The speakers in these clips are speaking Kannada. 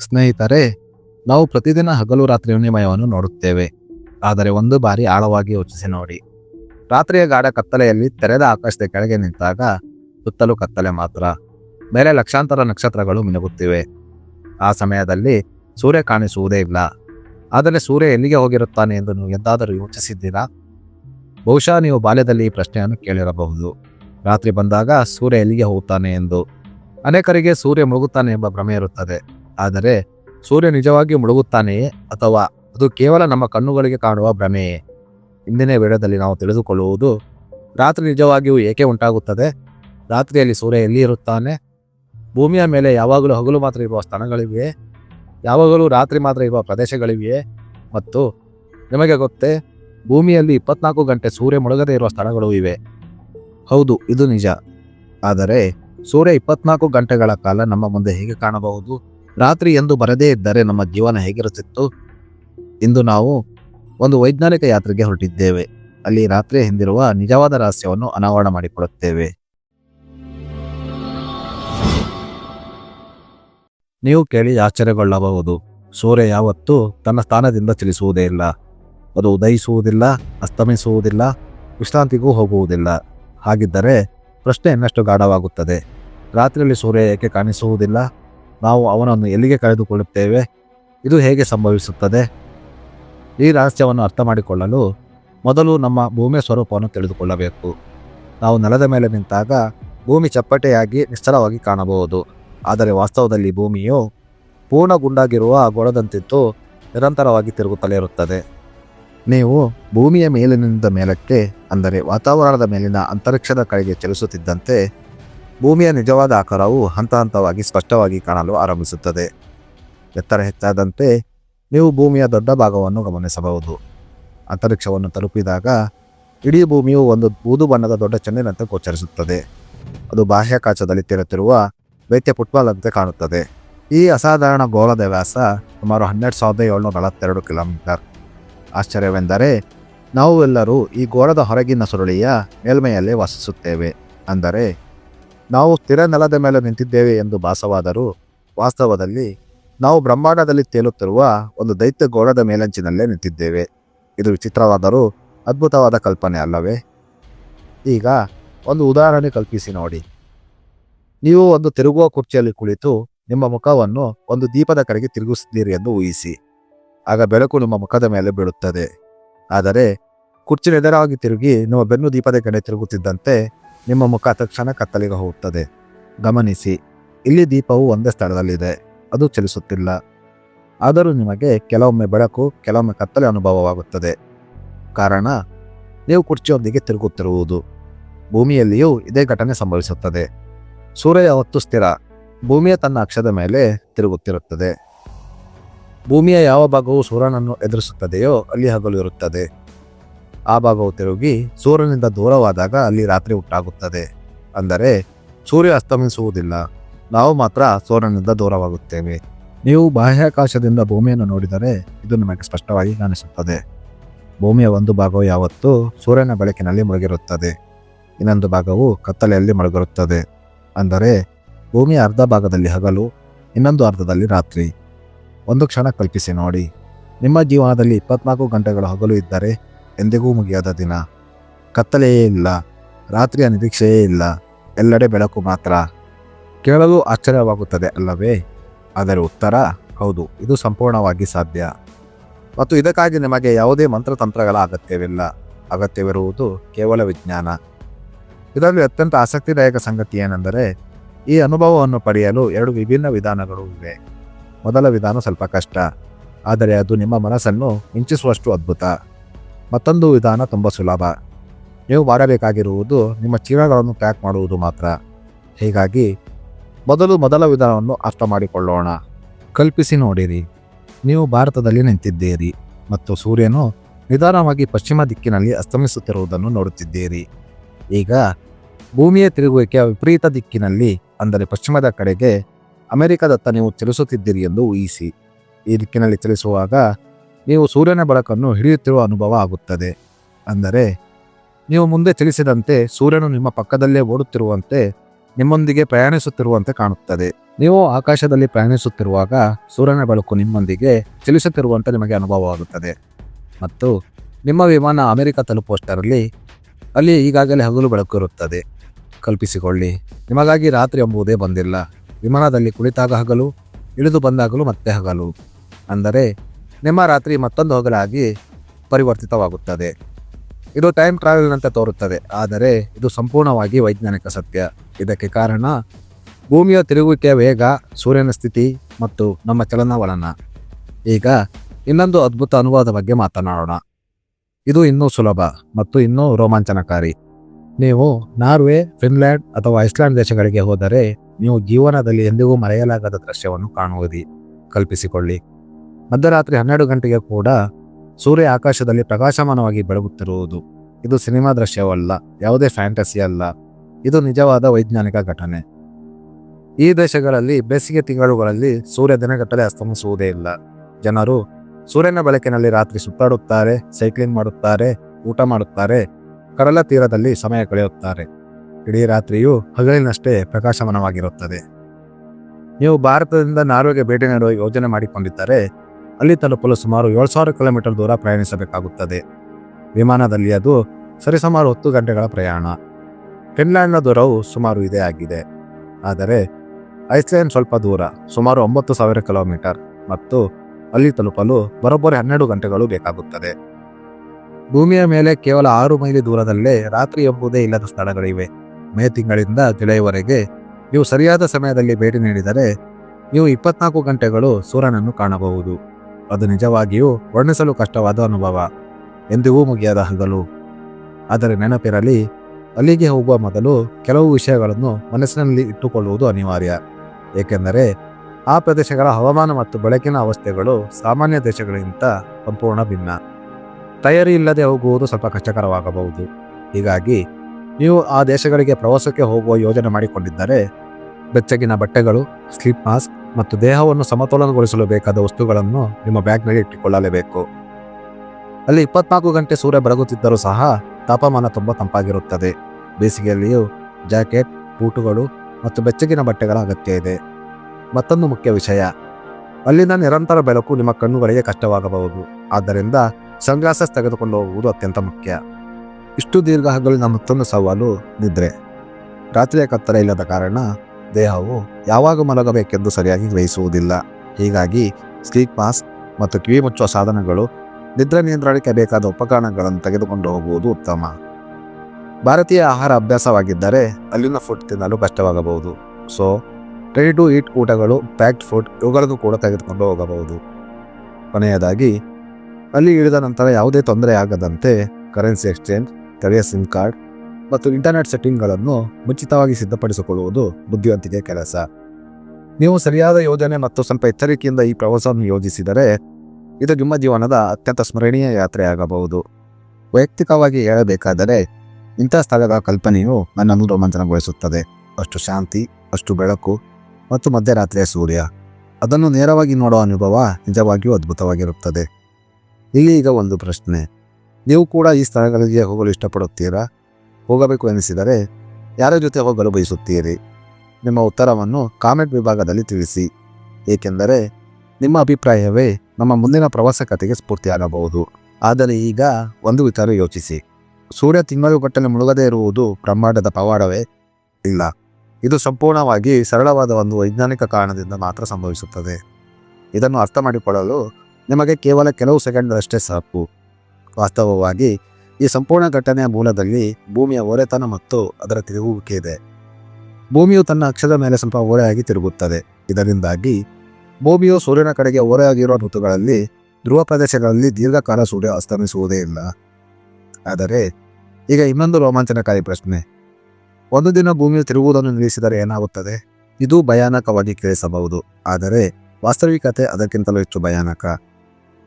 ಸ್ನೇಹಿತರೆ, ನಾವು ಪ್ರತಿದಿನ ಹಗಲು ರಾತ್ರಿ ವಿನಿಮಯವನ್ನು ನೋಡುತ್ತೇವೆ. ಆದರೆ ಒಂದು ಬಾರಿ ಆಳವಾಗಿ ಯೋಚಿಸಿ ನೋಡಿ. ರಾತ್ರಿಯ ಗಾಢ ಕತ್ತಲೆಯಲ್ಲಿ ತೆರೆದ ಆಕಾಶದ ಕೆಳಗೆ ನಿಂತಾಗ ಸುತ್ತಲೂ ಕತ್ತಲೆ ಮಾತ್ರ. ಮೇಲೆ ಲಕ್ಷಾಂತರ ನಕ್ಷತ್ರಗಳು ಮಿನುಗುತ್ತಿವೆ. ಆ ಸಮಯದಲ್ಲಿ ಸೂರ್ಯ ಕಾಣಿಸುವುದೇ ಇಲ್ಲ. ಆದರೆ ಸೂರ್ಯ ಎಲ್ಲಿಗೆ ಹೋಗಿರುತ್ತಾನೆ ಎಂದು ನೀವು ಎಂದಾದರೂ ಯೋಚಿಸಿದ್ದೀರಾ? ಬಹುಶಃ ನೀವು ಬಾಲ್ಯದಲ್ಲಿ ಈ ಪ್ರಶ್ನೆಯನ್ನು ಕೇಳಿರಬಹುದು. ರಾತ್ರಿ ಬಂದಾಗ ಸೂರ್ಯ ಎಲ್ಲಿಗೆ ಹೋಗುತ್ತಾನೆ ಎಂದು. ಅನೇಕರಿಗೆ ಸೂರ್ಯ ಮುಳುಗುತ್ತಾನೆ ಎಂಬ ಭ್ರಮೆ ಇರುತ್ತದೆ. ಆದರೆ ಸೂರ್ಯ ನಿಜವಾಗಿ ಮುಳುಗುತ್ತಾನೆಯೇ ಅಥವಾ ಅದು ಕೇವಲ ನಮ್ಮ ಕಣ್ಣುಗಳಿಗೆ ಕಾಣುವ ಭ್ರಮೆಯೇ ಇಂದಿನ ವೇಳೆಯಲ್ಲಿ ನಾವು ತಿಳಿದುಕೊಳ್ಳುವುದು, ರಾತ್ರಿ ನಿಜವಾಗಿಯೂ ಏಕೆ ಉಂಟಾಗುತ್ತದೆ? ರಾತ್ರಿಯಲ್ಲಿ ಸೂರ್ಯ ಎಲ್ಲಿ ಇರುತ್ತಾನೆ? ಭೂಮಿಯ ಮೇಲೆ ಯಾವಾಗಲೂ ಹಗಲು ಮಾತ್ರ ಇರುವ ಸ್ಥಳಗಳಿವೆಯೇ ಯಾವಾಗಲೂ ರಾತ್ರಿ ಮಾತ್ರ ಇರುವ ಪ್ರದೇಶಗಳಿವೆಯೇ? ಮತ್ತು ನಿಮಗೆ ಗೊತ್ತೇ, ಭೂಮಿಯಲ್ಲಿ ಇಪ್ಪತ್ನಾಲ್ಕು ಗಂಟೆ ಸೂರ್ಯ ಮುಳುಗದೇ ಇರುವ ಸ್ಥಳಗಳು ಇವೆ. ಹೌದು, ಇದು ನಿಜ. ಆದರೆ ಸೂರ್ಯ ಇಪ್ಪತ್ನಾಲ್ಕು ಗಂಟೆಗಳ ಕಾಲ ನಮ್ಮ ಮುಂದೆ ಹೇಗೆ ಕಾಣಬಹುದು? ರಾತ್ರಿ ಎಂದು ಬರದೇ ಇದ್ದರೆ ನಮ್ಮ ಜೀವನ ಹೇಗಿರುತ್ತಿತ್ತು ಇಂದು ನಾವು ಒಂದು ವೈಜ್ಞಾನಿಕ ಯಾತ್ರೆಗೆ ಹೊರಟಿದ್ದೇವೆ. ಅಲ್ಲಿ ರಾತ್ರಿಯ ಹಿಂದಿರುವ ನಿಜವಾದ ರಹಸ್ಯವನ್ನು ಅನಾವರಣ ಮಾಡಿಕೊಡುತ್ತೇವೆ ನೀವು ಕೇಳಿ ಆಶ್ಚರ್ಯಗೊಳ್ಳಬಹುದು. ಸೂರ್ಯ ಯಾವತ್ತೂ ತನ್ನ ಸ್ಥಾನದಿಂದ ಚಲಿಸುವುದೇ ಇಲ್ಲ. ಅದು ಉದಯಿಸುವುದಿಲ್ಲ, ಅಸ್ತಮಿಸುವುದಿಲ್ಲ, ವಿಶ್ರಾಂತಿಗೂ ಹೋಗುವುದಿಲ್ಲ. ಹಾಗಿದ್ದರೆ ಪ್ರಶ್ನೆ ಇನ್ನಷ್ಟು ಗಾಢವಾಗುತ್ತದೆ. ರಾತ್ರಿಯಲ್ಲಿ ಸೂರ್ಯ ಏಕೆ ಕಾಣಿಸುವುದಿಲ್ಲ? ನಾವು ಅವನನ್ನು ಎಲ್ಲಿಗೆ ಕಳೆದುಕೊಳ್ಳುತ್ತೇವೆ? ಇದು ಹೇಗೆ ಸಂಭವಿಸುತ್ತದೆ? ಈ ರಹಸ್ಯವನ್ನು ಅರ್ಥ ಮಾಡಿಕೊಳ್ಳಲು ಮೊದಲು ನಮ್ಮ ಭೂಮಿಯ ಸ್ವರೂಪವನ್ನು ತಿಳಿದುಕೊಳ್ಳಬೇಕು. ನಾವು ನೆಲದ ಮೇಲೆ ನಿಂತಾಗ ಭೂಮಿ ಚಪ್ಪಟೆಯಾಗಿ ನಿಶ್ಚಲವಾಗಿ ಕಾಣಬಹುದು. ಆದರೆ ವಾಸ್ತವದಲ್ಲಿ ಭೂಮಿಯು ಪೂರ್ಣ ಗುಂಡಾಗಿರುವ ಗೊಳದಂತಿದ್ದು ನಿರಂತರವಾಗಿ ತಿರುಗುತ್ತಲೇ ಇರುತ್ತದೆ. ನೀವು ಭೂಮಿಯ ಮೇಲಿನಿಂದ ಮೇಲಕ್ಕೆ, ಅಂದರೆ ವಾತಾವರಣದ ಮೇಲಿನ ಅಂತರಿಕ್ಷದ ಕಡೆಗೆ ಚಲಿಸುತ್ತಿದ್ದಂತೆ ಭೂಮಿಯ ನಿಜವಾದ ಆಕಾರವು ಹಂತ ಹಂತವಾಗಿ ಸ್ಪಷ್ಟವಾಗಿ ಕಾಣಲು ಆರಂಭಿಸುತ್ತದೆ. ಎತ್ತರ ಹೆಚ್ಚಾದಂತೆ ನೀವು ಭೂಮಿಯ ದೊಡ್ಡ ಭಾಗವನ್ನು ಗಮನಿಸಬಹುದು. ಅಂತರಿಕ್ಷವನ್ನು ತಲುಪಿದಾಗ ಇಡೀ ಭೂಮಿಯು ಒಂದು ಬೂದು ಬಣ್ಣದ ದೊಡ್ಡ ಚೆನ್ನಿನಂತೆ ಗೋಚರಿಸುತ್ತದೆ. ಅದು ಬಾಹ್ಯಾಕಾಶದಲ್ಲಿ ತೆರೆತಿರುವ ದೈತ್ಯ ಫುಟ್ಬಾಲ್ ಅಂತೆ ಕಾಣುತ್ತದೆ. ಈ ಅಸಾಧಾರಣ ಗೋಳದ ವ್ಯಾಸ ಸುಮಾರು ಹನ್ನೆರಡು ಸಾವಿರದ ಏಳ್ನೂರ ನಲವತ್ತೆರಡು ಕಿಲೋಮೀಟರ್. ಆಶ್ಚರ್ಯವೆಂದರೆ ನಾವು ಎಲ್ಲರೂ ಈ ಗೋಳದ ಹೊರಗಿನ ಸುರುಳಿಯ ಮೇಲ್ಮೈಯಲ್ಲೇ ವಾಸಿಸುತ್ತೇವೆ. ಅಂದರೆ ನಾವು ಸ್ಥಿರ ನೆಲದ ಮೇಲೆ ನಿಂತಿದ್ದೇವೆ ಎಂದು ಭಾಸವಾದರೂ ವಾಸ್ತವದಲ್ಲಿ ನಾವು ಬ್ರಹ್ಮಾಂಡದಲ್ಲಿ ತೇಲುತ್ತಿರುವ ಒಂದು ದೈತ್ಯ ಗೋಳದ ಮೇಲಂಚಿನಲ್ಲೇ ನಿಂತಿದ್ದೇವೆ. ಇದು ವಿಚಿತ್ರವಾದರೂ ಅದ್ಭುತವಾದ ಕಲ್ಪನೆ ಅಲ್ಲವೇ? ಈಗ ಒಂದು ಉದಾಹರಣೆ ಕಲ್ಪಿಸಿ ನೋಡಿ. ನೀವು ಒಂದು ತಿರುಗುವ ಕುರ್ಚಿಯಲ್ಲಿ ಕುಳಿತು ನಿಮ್ಮ ಮುಖವನ್ನು ಒಂದು ದೀಪದ ಕಡೆಗೆ ತಿರುಗಿಸಿದ್ದೀರಿ ಎಂದು ಊಹಿಸಿ. ಆಗ ಬೆಳಕು ನಿಮ್ಮ ಮುಖದ ಮೇಲೆ ಬೀಳುತ್ತದೆ. ಆದರೆ ಕುರ್ಚಿ ನೆದರಾಗಿ ತಿರುಗಿ ನಿಮ್ಮ ಬೆನ್ನು ದೀಪದ ಕಡೆ ತಿರುಗುತ್ತಿದ್ದಂತೆ ನಿಮ್ಮ ಮುಖ ತಕ್ಷಣ ಕತ್ತಲಿಗೆ ಹೋಗುತ್ತದೆ ಗಮನಿಸಿ, ಇಲ್ಲಿ ದೀಪವು ಒಂದೇ ಸ್ಥಳದಲ್ಲಿದೆ. ಅದು ಚಲಿಸುತ್ತಿಲ್ಲ. ಆದರೂ ನಿಮಗೆ ಕೆಲವೊಮ್ಮೆ ಬೆಳಕು, ಕೆಲವೊಮ್ಮೆ ಕತ್ತಲೆ ಅನುಭವವಾಗುತ್ತದೆ. ಕಾರಣ, ನೀವು ಕುರ್ಚಿಯೊಂದಿಗೆ ತಿರುಗುತ್ತಿರುವುದು. ಭೂಮಿಯಲ್ಲಿಯೂ ಇದೇ ಘಟನೆ ಸಂಭವಿಸುತ್ತದೆ. ಸೂರ್ಯ ಯಾವತ್ತೂ ಸ್ಥಿರ. ಭೂಮಿಯ ತನ್ನ ಅಕ್ಷದ ಮೇಲೆ ತಿರುಗುತ್ತಿರುತ್ತದೆ. ಭೂಮಿಯ ಯಾವ ಭಾಗವು ಸೂರ್ಯನನ್ನು ಎದುರಿಸುತ್ತದೆಯೋ ಅಲ್ಲಿ ಹಗಲು ಇರುತ್ತದೆ. ಆ ಭಾಗವು ತಿರುಗಿ ಸೂರ್ಯನಿಂದ ದೂರವಾದಾಗ ಅಲ್ಲಿ ರಾತ್ರಿ ಉಂಟಾಗುತ್ತದೆ. ಅಂದರೆ ಸೂರ್ಯ ಅಸ್ತಮಿಸುವುದಿಲ್ಲ. ನಾವು ಮಾತ್ರ ಸೂರ್ಯನಿಂದ ದೂರವಾಗುತ್ತೇವೆ. ನೀವು ಬಾಹ್ಯಾಕಾಶದಿಂದ ಭೂಮಿಯನ್ನು ನೋಡಿದರೆ ಇದು ನಿಮಗೆ ಸ್ಪಷ್ಟವಾಗಿ ಕಾಣಿಸುತ್ತದೆ. ಭೂಮಿಯ ಒಂದು ಭಾಗವು ಯಾವತ್ತೂ ಸೂರ್ಯನ ಬೆಳಕಿನಲ್ಲಿ ಮುಳುಗಿರುತ್ತದೆ. ಇನ್ನೊಂದು ಭಾಗವು ಕತ್ತಲೆಯಲ್ಲಿ ಮುಳುಗಿರುತ್ತದೆ. ಅಂದರೆ ಭೂಮಿಯ ಅರ್ಧ ಭಾಗದಲ್ಲಿ ಹಗಲು, ಇನ್ನೊಂದು ಅರ್ಧದಲ್ಲಿ ರಾತ್ರಿ. ಒಂದು ಕ್ಷಣ ಕಲ್ಪಿಸಿ ನೋಡಿ. ನಿಮ್ಮ ಜೀವನದಲ್ಲಿ ಇಪ್ಪತ್ನಾಲ್ಕು ಗಂಟೆಗಳ ಹಗಲು ಇದ್ದರೆ ಎಂದಿಗೂ ಮುಗಿಯದ ದಿನ. ಕತ್ತಲೆಯೇ ಇಲ್ಲ. ರಾತ್ರಿಯ ನಿರೀಕ್ಷೆಯೇ ಇಲ್ಲ. ಎಲ್ಲೆಡೆ ಬೆಳಕು ಮಾತ್ರ. ಕೇಳಲು ಆಶ್ಚರ್ಯವಾಗುತ್ತದೆ ಅಲ್ಲವೇ? ಆದರೆ ಉತ್ತರ, ಹೌದು, ಇದು ಸಂಪೂರ್ಣವಾಗಿ ಸಾಧ್ಯ. ಮತ್ತು ಇದಕ್ಕಾಗಿ ನಿಮಗೆ ಯಾವುದೇ ಮಂತ್ರತಂತ್ರಗಳ ಅಗತ್ಯವಿಲ್ಲ ಅಗತ್ಯವಿರುವುದು ಕೇವಲ ವಿಜ್ಞಾನ. ಇದರಲ್ಲಿ ಅತ್ಯಂತ ಆಸಕ್ತಿದಾಯಕ ಸಂಗತಿ ಏನೆಂದರೆ, ಈ ಅನುಭವವನ್ನು ಪಡೆಯಲು ಎರಡು ವಿಭಿನ್ನ ವಿಧಾನಗಳು ಇವೆ. ಮೊದಲ ವಿಧಾನ ಸ್ವಲ್ಪ ಕಷ್ಟ. ಆದರೆ ಅದು ನಿಮ್ಮ ಮನಸ್ಸನ್ನು ಮಿಂಚಿಸುವಷ್ಟು ಅದ್ಭುತ. ಮತ್ತೊಂದು ವಿಧಾನ ತುಂಬ ಸುಲಭ. ನೀವು ಮಾಡಬೇಕಾಗಿರುವುದು ನಿಮ್ಮ ಚೀಲಗಳನ್ನು ಪ್ಯಾಕ್ ಮಾಡುವುದು ಮಾತ್ರ. ಹೀಗಾಗಿ ಮೊದಲು ಮೊದಲ ವಿಧಾನವನ್ನು ಅರ್ಥ ಮಾಡಿಕೊಳ್ಳೋಣ. ಕಲ್ಪಿಸಿ ನೋಡಿರಿ. ನೀವು ಭಾರತದಲ್ಲಿ ನಿಂತಿದ್ದೀರಿ ಮತ್ತು ಸೂರ್ಯನು ನಿಧಾನವಾಗಿ ಪಶ್ಚಿಮ ದಿಕ್ಕಿನಲ್ಲಿ ಅಸ್ತಮಿಸುತ್ತಿರುವುದನ್ನು ನೋಡುತ್ತಿದ್ದೀರಿ. ಈಗ ಭೂಮಿಯ ತಿರುಗುವಿಕೆಯ ವಿಪರೀತ ದಿಕ್ಕಿನಲ್ಲಿ, ಅಂದರೆ ಪಶ್ಚಿಮದ ಕಡೆಗೆ ಅಮೆರಿಕದತ್ತ ನೀವು ಚಲಿಸುತ್ತಿದ್ದೀರಿ ಎಂದು ಊಹಿಸಿ. ಈ ದಿಕ್ಕಿನಲ್ಲಿ ಚಲಿಸುವಾಗ ನೀವು ಸೂರ್ಯನ ಬೆಳಕನ್ನು ಹಿಡಿಯುತ್ತಿರುವ ಅನುಭವ ಆಗುತ್ತದೆ. ಅಂದರೆ, ನೀವು ಮುಂದೆ ತಿಳಿಸಿದಂತೆ ಸೂರ್ಯನು ನಿಮ್ಮ ಪಕ್ಕದಲ್ಲೇ ಓಡುತ್ತಿರುವಂತೆ, ನಿಮ್ಮೊಂದಿಗೆ ಪ್ರಯಾಣಿಸುತ್ತಿರುವಂತೆ ಕಾಣುತ್ತದೆ. ನೀವು ಆಕಾಶದಲ್ಲಿ ಪ್ರಯಾಣಿಸುತ್ತಿರುವಾಗ ಸೂರ್ಯನ ಬೆಳಕು ನಿಮ್ಮೊಂದಿಗೆ ಚಲಿಸುತ್ತಿರುವಂತೆ ನಿಮಗೆ ಅನುಭವವಾಗುತ್ತದೆ. ಮತ್ತು ನಿಮ್ಮ ವಿಮಾನ ಅಮೆರಿಕ ತಲುಪುವಷ್ಟರಲ್ಲಿ ಅಲ್ಲಿ ಈಗಾಗಲೇ ಹಗಲು ಬೆಳಕು ಇರುತ್ತದೆ. ಕಲ್ಪಿಸಿಕೊಳ್ಳಿ, ನಿಮಗಾಗಿ ರಾತ್ರಿ ಎಂಬುದೇ ಬಂದಿಲ್ಲ. ವಿಮಾನದಲ್ಲಿ ಕುಳಿತಾಗ ಹಗಲು, ಇಳಿದು ಬಂದಾಗಲೂ ಮತ್ತೆ ಹಗಲು. ಅಂದರೆ ನಿಮ್ಮ ರಾತ್ರಿ ಮತ್ತೊಂದು ಹೊಗಲಾಗಿ ಪರಿವರ್ತಿತವಾಗುತ್ತದೆ. ಇದು ಟೈಮ್ ಟ್ರಾವೆಲ್ನಂತೆ ತೋರುತ್ತದೆ. ಆದರೆ ಇದು ಸಂಪೂರ್ಣವಾಗಿ ವೈಜ್ಞಾನಿಕ ಸತ್ಯ. ಇದಕ್ಕೆ ಕಾರಣ ಭೂಮಿಯ ತಿರುಗುವಿಕೆಯ ವೇಗ, ಸೂರ್ಯನ ಸ್ಥಿತಿ ಮತ್ತು ನಮ್ಮ ಚಲನವಲನ. ಈಗ ಇನ್ನೊಂದು ಅದ್ಭುತ ಅನುವಾದ ಬಗ್ಗೆ ಮಾತನಾಡೋಣ. ಇದು ಇನ್ನೂ ಸುಲಭ ಮತ್ತು ಇನ್ನೂ ರೋಮಾಂಚನಕಾರಿ. ನೀವು ನಾರ್ವೆ, ಫಿನ್ಲ್ಯಾಂಡ್ ಅಥವಾ ಐಸ್ಲ್ಯಾಂಡ್ ದೇಶಗಳಿಗೆ ಹೋದರೆ ನೀವು ಜೀವನದಲ್ಲಿ ಎಂದಿಗೂ ಮರೆಯಲಾಗದ ದೃಶ್ಯವನ್ನು ಕಾಣುವುದಿ ಕಲ್ಪಿಸಿಕೊಳ್ಳಿ. ಮಧ್ಯರಾತ್ರಿ ಹನ್ನೆರಡು ಗಂಟೆಗೆ ಕೂಡ ಸೂರ್ಯ ಆಕಾಶದಲ್ಲಿ ಪ್ರಕಾಶಮಾನವಾಗಿ ಬೆಳಗುತ್ತಿರುವುದು. ಇದು ಸಿನಿಮಾ ದೃಶ್ಯವಲ್ಲ, ಯಾವುದೇ ಫ್ಯಾಂಟಸಿ ಅಲ್ಲ. ಇದು ನಿಜವಾದ ವೈಜ್ಞಾನಿಕ ಘಟನೆ. ಈ ದೇಶಗಳಲ್ಲಿ ಬೇಸಿಗೆ ತಿಂಗಳುಗಳಲ್ಲಿ ಸೂರ್ಯ ದಿನಗಟ್ಟಲೆ ಅಸ್ತಮಿಸುವುದೇ ಇಲ್ಲ. ಜನರು ಸೂರ್ಯನ ಬೆಳಕಿನಲ್ಲಿ ರಾತ್ರಿ ಸುತ್ತಾಡುತ್ತಾರೆ, ಸೈಕ್ಲಿಂಗ್ ಮಾಡುತ್ತಾರೆ, ಊಟ ಮಾಡುತ್ತಾರೆ, ಕಡಲ ತೀರದಲ್ಲಿ ಸಮಯ ಕಳೆಯುತ್ತಾರೆ. ಇಡೀ ರಾತ್ರಿಯು ಹಗಲಿನಷ್ಟೇ ಪ್ರಕಾಶಮಾನವಾಗಿರುತ್ತದೆ. ನೀವು ಭಾರತದಿಂದ ನಾರ್ವೆಗೆ ಭೇಟಿ ನೀಡುವ ಯೋಜನೆ ಮಾಡಿಕೊಂಡಿದ್ದರೆ ಅಲ್ಲಿ ತಲುಪಲು ಸುಮಾರು ಏಳು ಸಾವಿರ ಕಿಲೋಮೀಟರ್ ದೂರ ಪ್ರಯಾಣಿಸಬೇಕಾಗುತ್ತದೆ. ವಿಮಾನದಲ್ಲಿ ಅದು ಸರಿಸುಮಾರು ಹತ್ತು ಗಂಟೆಗಳ ಪ್ರಯಾಣ. ಫಿನ್ಲ್ಯಾಂಡ್ನ ದೂರವು ಸುಮಾರು ಇದೇ ಆಗಿದೆ. ಆದರೆ ಐಸ್ಲ್ಯಾಂಡ್ ಸ್ವಲ್ಪ ದೂರ, ಸುಮಾರು ಒಂಬತ್ತು ಸಾವಿರ ಕಿಲೋಮೀಟರ್ ಮತ್ತು ಅಲ್ಲಿ ತಲುಪಲು ಬರೋಬ್ಬರಿ ಹನ್ನೆರಡು ಗಂಟೆಗಳು ಬೇಕಾಗುತ್ತದೆ. ಭೂಮಿಯ ಮೇಲೆ ಕೇವಲ ಆರು ಮೈಲಿ ದೂರದಲ್ಲೇ ರಾತ್ರಿ ಎಂಬುದೇ ಇಲ್ಲದ ಸ್ಥಳಗಳಿವೆ. ಮೇ ತಿಂಗಳಿಂದ ಜುಲೈವರೆಗೆ ನೀವು ಸರಿಯಾದ ಸಮಯದಲ್ಲಿ ಭೇಟಿ ನೀಡಿದರೆ, ನೀವು ಇಪ್ಪತ್ನಾಲ್ಕು ಗಂಟೆಗಳು ಸೂರ್ಯನನ್ನು ಕಾಣಬಹುದು. ಅದು ನಿಜವಾಗಿಯೂ ವರ್ಣಿಸಲು ಕಷ್ಟವಾದ ಅನುಭವ. ಎಂದಿಗೂ ಮುಗಿಯದ ಹಗಲು. ಆದರೆ ನೆನಪಿರಲಿ, ಅಲ್ಲಿಗೆ ಹೋಗುವ ಮೊದಲು ಕೆಲವು ವಿಷಯಗಳನ್ನು ಮನಸ್ಸಿನಲ್ಲಿ ಇಟ್ಟುಕೊಳ್ಳುವುದು ಅನಿವಾರ್ಯ. ಏಕೆಂದರೆ, ಆ ಪ್ರದೇಶಗಳ ಹವಾಮಾನ ಮತ್ತು ಬೆಳಕಿನ ಅವಸ್ಥೆಗಳು ಸಾಮಾನ್ಯ ದೇಶಗಳಿಗಿಂತ ಸಂಪೂರ್ಣ ಭಿನ್ನ. ತಯಾರಿ ಇಲ್ಲದೆ ಹೋಗುವುದು ಸ್ವಲ್ಪ ಕಷ್ಟಕರವಾಗಬಹುದು. ಹೀಗಾಗಿ, ನೀವು ಆ ದೇಶಗಳಿಗೆ ಪ್ರವಾಸಕ್ಕೆ ಹೋಗುವ ಯೋಜನೆ ಮಾಡಿಕೊಂಡಿದ್ದರೆ, ಬೆಚ್ಚಗಿನ ಬಟ್ಟೆಗಳು, ಸ್ಲೀಪ್ ಮಾಸ್ಕ್ ಮತ್ತು ದೇಹವನ್ನು ಸಮತೋಲನಗೊಳಿಸಲು ಬೇಕಾದ ವಸ್ತುಗಳನ್ನು ನಿಮ್ಮ ಬ್ಯಾಗ್ನಲ್ಲಿ ಇಟ್ಟುಕೊಳ್ಳಲೇಬೇಕು. ಅಲ್ಲಿ ಇಪ್ಪತ್ನಾಲ್ಕು ಗಂಟೆ ಸೂರ್ಯ ಬೆಳಗುತ್ತಿದ್ದರೂ ಸಹ ತಾಪಮಾನ ತುಂಬ ತಂಪಾಗಿರುತ್ತದೆ. ಬೇಸಿಗೆಯಲ್ಲಿಯೂ ಜಾಕೆಟ್, ಬೂಟುಗಳು ಮತ್ತು ಬೆಚ್ಚಗಿನ ಬಟ್ಟೆಗಳ ಅಗತ್ಯ ಇದೆ. ಮತ್ತೊಂದು ಮುಖ್ಯ ವಿಷಯ. ಅಲ್ಲಿನ ನಿರಂತರ ಬೆಳಕು ನಿಮ್ಮ ಕಣ್ಣುಗಳಿಗೆ ಕಷ್ಟವಾಗಬಹುದು. ಆದ್ದರಿಂದ ಸನ್ಗ್ಲಾಸಸ್ ತೆಗೆದುಕೊಂಡು ಹೋಗುವುದು ಅತ್ಯಂತ ಮುಖ್ಯ. ಇಷ್ಟು ದೀರ್ಘ ಹಗಲಿನ ಮತ್ತೊಂದು ಸವಾಲು ನಿದ್ರೆ. ರಾತ್ರಿಯ ಕತ್ತಲೆ ಇಲ್ಲದ ಕಾರಣ ದೇಹವು ಯಾವಾಗ ಮಲಗಬೇಕೆಂದು ಸರಿಯಾಗಿ ಗ್ರಹಿಸುವುದಿಲ್ಲ. ಹೀಗಾಗಿ ಸ್ಲೀಪ್ ಮಾಸ್ಕ್ ಮತ್ತು ಕಿವಿ ಮುಚ್ಚುವ ಸಾಧನಗಳು ನಿದ್ರೆ ನಿಯಂತ್ರಣಕ್ಕೆ ಬೇಕಾದ ಉಪಕರಣಗಳನ್ನು ತೆಗೆದುಕೊಂಡು ಹೋಗುವುದು ಉತ್ತಮ. ಭಾರತೀಯ ಆಹಾರ ಅಭ್ಯಾಸವಾಗಿದ್ದರೆ ಅಲ್ಲಿನ ಫುಡ್ ತಿನ್ನಲು ಕಷ್ಟವಾಗಬಹುದು. ಸೊ ರೆಡಿ ಟು ಈಟ್ ಊಟಗಳು ಪ್ಯಾಕ್ಡ್ ಫುಡ್ ಇವುಗಳನ್ನು ಕೂಡ ತೆಗೆದುಕೊಂಡು ಹೋಗಬಹುದು. ಕೊನೆಯದಾಗಿ, ಅಲ್ಲಿ ಇಳಿದ ನಂತರ ಯಾವುದೇ ತೊಂದರೆ ಆಗದಂತೆ ಕರೆನ್ಸಿ ಎಕ್ಸ್ಚೇಂಜ್ ತೆರೆಯ ಸಿಮ್ ಕಾರ್ಡ್ ಮತ್ತು ಇಂಟರ್ನೆಟ್ ಸೆಟ್ಟಿಂಗ್ಗಳನ್ನು ಮುಂಚಿತವಾಗಿ ಸಿದ್ಧಪಡಿಸಿಕೊಳ್ಳುವುದು ಬುದ್ಧಿವಂತಿಕೆ ಕೆಲಸ. ನೀವು ಸರಿಯಾದ ಯೋಜನೆ ಮತ್ತು ಸ್ವಲ್ಪ ಎಚ್ಚರಿಕೆಯಿಂದ ಈ ಪ್ರವಾಸವನ್ನು ಯೋಜಿಸಿದರೆ ಇದು ನಿಮ್ಮ ಜೀವನದ ಅತ್ಯಂತ ಸ್ಮರಣೀಯ ಯಾತ್ರೆಯಾಗಬಹುದು. ವೈಯಕ್ತಿಕವಾಗಿ ಹೇಳಬೇಕಾದರೆ ಇಂಥ ಸ್ಥಳಗಳ ಕಲ್ಪನೆಯು ನನ್ನನ್ನು ರೋಮಾಂಚನಗೊಳಿಸುತ್ತದೆ. ಅಷ್ಟು ಶಾಂತಿ, ಅಷ್ಟು ಬೆಳಕು ಮತ್ತು ಮಧ್ಯರಾತ್ರಿಯ ಸೂರ್ಯ. ಅದನ್ನು ನೇರವಾಗಿ ನೋಡುವ ಅನುಭವ ನಿಜವಾಗಿಯೂ ಅದ್ಭುತವಾಗಿರುತ್ತದೆ. ಇಲ್ಲಿ ಈಗ ಒಂದು ಪ್ರಶ್ನೆ. ನೀವು ಕೂಡ ಈ ಸ್ಥಳಗಳಿಗೆ ಹೋಗಲು ಇಷ್ಟಪಡುತ್ತೀರಾ? ಹೋಗಬೇಕು ಎನಿಸಿದರೆ ಯಾರ ಜೊತೆ ಹೋಗಲು ಬಯಸುತ್ತೀರಿ? ನಿಮ್ಮ ಉತ್ತರವನ್ನು ಕಾಮೆಂಟ್ ವಿಭಾಗದಲ್ಲಿ ತಿಳಿಸಿ. ಏಕೆಂದರೆ ನಿಮ್ಮ ಅಭಿಪ್ರಾಯವೇ ನಮ್ಮ ಮುಂದಿನ ಪ್ರವಾಸ ಕಥೆಗೆ ಸ್ಫೂರ್ತಿಯಾಗಬಹುದು. ಆದರೆ ಈಗ ಒಂದು ವಿಚಾರ ಯೋಚಿಸಿ. ಸೂರ್ಯ ತಿಂಗಳುಗಟ್ಟಲೆ ಮುಳುಗದೇ ಇರುವುದು ಬ್ರಹ್ಮಾಂಡದ ಪವಾಡವೇ ಇಲ್ಲ. ಇದು ಸಂಪೂರ್ಣವಾಗಿ ಸರಳವಾದ ಒಂದು ವೈಜ್ಞಾನಿಕ ಕಾರಣದಿಂದ ಮಾತ್ರ ಸಂಭವಿಸುತ್ತದೆ. ಇದನ್ನು ಅರ್ಥ ಮಾಡಿಕೊಳ್ಳಲು ನಿಮಗೆ ಕೇವಲ ಕೆಲವು ಸೆಕೆಂಡ್ಗಳಷ್ಟೇ ಸಾಕು. ವಾಸ್ತವವಾಗಿ ಈ ಸಂಪೂರ್ಣ ಘಟನೆಯ ಮೂಲದಲ್ಲಿ ಭೂಮಿಯ ಓರೆತನ ಮತ್ತು ಅದರ ತಿರುಗುವಿಕೆ ಇದೆ. ಭೂಮಿಯು ತನ್ನ ಅಕ್ಷದ ಮೇಲೆ ಸ್ವಲ್ಪ ಓರೆಯಾಗಿ ತಿರುಗುತ್ತದೆ. ಇದರಿಂದಾಗಿ ಭೂಮಿಯು ಸೂರ್ಯನ ಕಡೆಗೆ ಓರೆಯಾಗಿರುವ ಋತುಗಳಲ್ಲಿ ಧ್ರುವ ಪ್ರದೇಶಗಳಲ್ಲಿ ದೀರ್ಘಕಾಲ ಸೂರ್ಯ ಅಸ್ತಮಿಸುವುದೇ ಇಲ್ಲ. ಆದರೆ ಈಗ ಇನ್ನೊಂದು ರೋಮಾಂಚನಕಾರಿ ಪ್ರಶ್ನೆ. ಒಂದು ದಿನ ಭೂಮಿಯು ತಿರುಗುವುದನ್ನು ನಿಲ್ಲಿಸಿದರೆ ಏನಾಗುತ್ತದೆ? ಇದು ಭಯಾನಕವಾಗಿ ಕೇಳಿಸಬಹುದು. ಆದರೆ ವಾಸ್ತವಿಕತೆ ಅದಕ್ಕಿಂತಲೂ ಹೆಚ್ಚು ಭಯಾನಕ.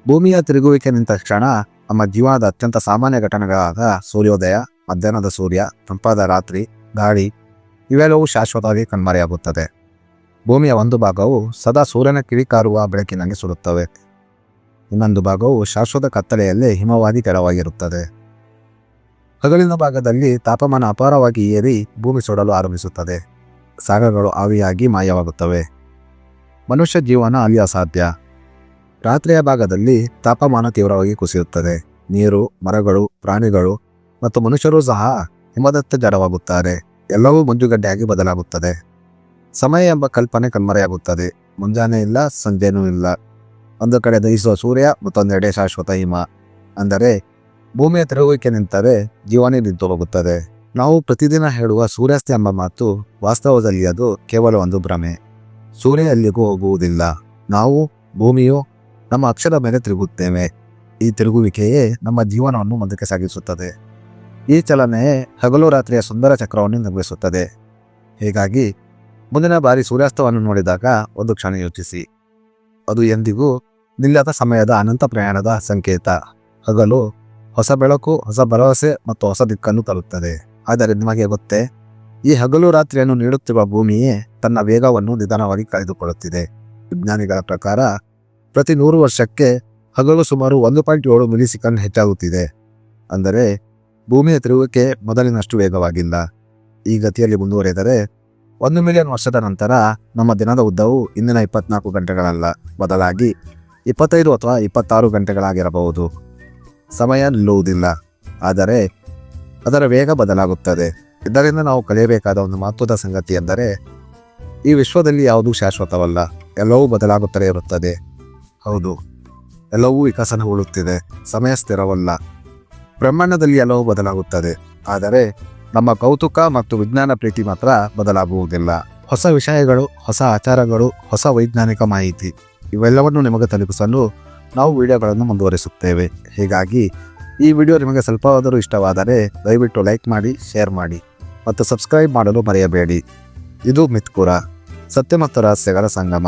ಭೂಮಿಯ ತಿರುಗುವಿಕೆ ನಿಂತ ಕ್ಷಣ ನಮ್ಮ ಜೀವನದ ಅತ್ಯಂತ ಸಾಮಾನ್ಯ ಘಟನೆಗಳಾದ ಸೂರ್ಯೋದಯ, ಮಧ್ಯಾಹ್ನದ ಸೂರ್ಯ, ತಂಪಾದ ರಾತ್ರಿ, ಗಾಳಿ, ಇವೆಲ್ಲವೂ ಶಾಶ್ವತವಾಗಿ ಕಣ್ಮರೆಯಾಗುತ್ತದೆ. ಭೂಮಿಯ ಒಂದು ಭಾಗವು ಸದಾ ಸೂರ್ಯನ ಕಿಡಿಕಾರುವ ಬೆಳಕಿನಂಗೆ ಸುಡುತ್ತವೆ. ಇನ್ನೊಂದು ಭಾಗವು ಶಾಶ್ವತ ಕತ್ತಲೆಯಲ್ಲಿ ಹಿಮವಾಗಿ ತೆರವಾಗಿರುತ್ತದೆ. ಹಗಲಿನ ಭಾಗದಲ್ಲಿ ತಾಪಮಾನ ಅಪಾರವಾಗಿ ಏರಿ ಭೂಮಿ ಸುಡಲು ಆರಂಭಿಸುತ್ತದೆ. ಸಾಗರಗಳು ಆವಿಯಾಗಿ ಮಾಯವಾಗುತ್ತವೆ. ಮನುಷ್ಯ ಜೀವನ ಅಲ್ಲಿ ಅಸಾಧ್ಯ. ರಾತ್ರಿಯ ಭಾಗದಲ್ಲಿ ತಾಪಮಾನ ತೀವ್ರವಾಗಿ ಕುಸಿಯುತ್ತದೆ. ನೀರು, ಮರಗಳು, ಪ್ರಾಣಿಗಳು ಮತ್ತು ಮನುಷ್ಯರು ಸಹ ಹಿಮದತ್ತ ಜಡವಾಗುತ್ತಾರೆ. ಎಲ್ಲವೂ ಮಂಜುಗಡ್ಡೆಯಾಗಿ ಬದಲಾಗುತ್ತದೆ. ಸಮಯ ಎಂಬ ಕಲ್ಪನೆ ಕಣ್ಮರೆಯಾಗುತ್ತದೆ. ಮುಂಜಾನೆ ಇಲ್ಲ, ಸಂಜೆನೂ ಇಲ್ಲ. ಒಂದು ಕಡೆ ದಹಿಸುವ ಸೂರ್ಯ ಮತ್ತೊಂದೆಡೆ ಶಾಶ್ವತ ಹಿಮ. ಅಂದರೆ ಭೂಮಿಯ ತಿರುಗುವಿಕೆ ನಿಂತರೆ ಜೀವನೇ ನಿಂತು ಹೋಗುತ್ತದೆ. ನಾವು ಪ್ರತಿದಿನ ಹೇಳುವ ಸೂರ್ಯಾಸ್ತ ಎಂಬ ಮಾತು ವಾಸ್ತವದಲ್ಲಿ ಅದು ಕೇವಲ ಒಂದು ಭ್ರಮೆ. ಸೂರ್ಯ ಅಲ್ಲಿಗೂ ಹೋಗುವುದಿಲ್ಲ. ನಾವು ಭೂಮಿಯು ನಮ್ಮ ಅಕ್ಷರ ಮೇಲೆ ತಿರುಗುತ್ತೇವೆ. ಈ ತಿರುಗುವಿಕೆಯೇ ನಮ್ಮ ಜೀವನವನ್ನು ಮುಂದಕ್ಕೆ ಸಾಗಿಸುತ್ತದೆ. ಈ ಚಲನೆ ಹಗಲು ರಾತ್ರಿಯ ಸುಂದರ ಚಕ್ರವನ್ನು ನಿರ್ಮಿಸುತ್ತದೆ. ಹೀಗಾಗಿ ಮುಂದಿನ ಬಾರಿ ಸೂರ್ಯಾಸ್ತವನ್ನು ನೋಡಿದಾಗ ಒಂದು ಕ್ಷಣ ಯೋಚಿಸಿ. ಅದು ಎಂದಿಗೂ ನಿಲ್ಲದ ಸಮಯದ ಅನಂತ ಪ್ರಯಾಣದ ಸಂಕೇತ. ಹಗಲು ಹೊಸ ಬೆಳಕು, ಹೊಸ ಭರವಸೆ ಮತ್ತು ಹೊಸ ದಿಕ್ಕನ್ನು ತರುತ್ತದೆ. ಆದರೆ ನಿಮಗೆ ಗೊತ್ತೇ, ಈ ಹಗಲು ರಾತ್ರಿಯನ್ನು ನೀಡುತ್ತಿರುವ ಭೂಮಿಯೇ ತನ್ನ ವೇಗವನ್ನು ನಿಧಾನವಾಗಿ ಕಳೆದುಕೊಳ್ಳುತ್ತಿದೆ. ವಿಜ್ಞಾನಿಗಳ ಪ್ರಕಾರ ಪ್ರತಿ ನೂರು ವರ್ಷಕ್ಕೆ ಹಗಲು ಸುಮಾರು ಒಂದು ಪಾಯಿಂಟ್ ಏಳು ಮಿಲಿ ಸೆಕೆಂಡ್ ಹೆಚ್ಚಾಗುತ್ತಿದೆ. ಅಂದರೆ ಭೂಮಿಯ ತಿರುವಿಕೆ ಮೊದಲಿನಷ್ಟು ವೇಗವಾಗಿಲ್ಲ. ಈ ಗತಿಯಲ್ಲಿ ಮುಂದುವರೆದರೆ ಒಂದು ಮಿಲಿಯನ್ ವರ್ಷದ ನಂತರ ನಮ್ಮ ದಿನದ ಉದ್ದವು ಇಂದಿನ ಇಪ್ಪತ್ನಾಲ್ಕು ಗಂಟೆಗಳಲ್ಲ. ಬದಲಾಗಿ ಇಪ್ಪತ್ತೈದು ಅಥವಾ ಇಪ್ಪತ್ತಾರು ಗಂಟೆಗಳಾಗಿರಬಹುದು. ಸಮಯ ನಿಲ್ಲುವುದಿಲ್ಲ. ಆದರೆ ಅದರ ವೇಗ ಬದಲಾಗುತ್ತದೆ. ಇದರಿಂದ ನಾವು ಕಲಿಯಬೇಕಾದ ಒಂದು ಮಹತ್ವದ ಸಂಗತಿ ಎಂದರೆ ಈ ವಿಶ್ವದಲ್ಲಿ ಯಾವುದೂ ಶಾಶ್ವತವಲ್ಲ. ಎಲ್ಲವೂ ಬದಲಾಗುತ್ತಲೇ ಇರುತ್ತದೆ. ಹೌದು. ಎಲ್ಲವೂ ವಿಕಸನಗೊಳ್ಳುತ್ತಿದೆ. ಸಮಯ ಸ್ಥಿರವಲ್ಲ. ಬ್ರಹ್ಮಾಂಡದಲ್ಲಿ ಎಲ್ಲವೂ ಬದಲಾಗುತ್ತದೆ. ಆದರೆ ನಮ್ಮ ಕೌತುಕ ಮತ್ತು ವಿಜ್ಞಾನ ಪ್ರೀತಿ ಮಾತ್ರ ಬದಲಾಗುವುದಿಲ್ಲ. ಹೊಸ ವಿಷಯಗಳು, ಹೊಸ ಆಚಾರಗಳು, ಹೊಸ ವೈಜ್ಞಾನಿಕ ಮಾಹಿತಿ ಇವೆಲ್ಲವನ್ನು ನಿಮಗೆ ತಲುಪಿಸಲು ನಾವು ವಿಡಿಯೋಗಳನ್ನು ಮುಂದುವರಿಸುತ್ತೇವೆ. ಹೀಗಾಗಿ ಈ ವಿಡಿಯೋ ನಿಮಗೆ ಸ್ವಲ್ಪವಾದರೂ ಇಷ್ಟವಾದರೆ ದಯವಿಟ್ಟು ಲೈಕ್ ಮಾಡಿ, ಶೇರ್ ಮಾಡಿ ಮತ್ತು ಸಬ್ಸ್ಕ್ರೈಬ್ ಮಾಡಲು ಮರೆಯಬೇಡಿ. ಇದು ಮಿತ್ಕುರ. ಸತ್ಯ ಮತ್ತು ರಹಸ್ಯಗಳ ಸಂಗಮ.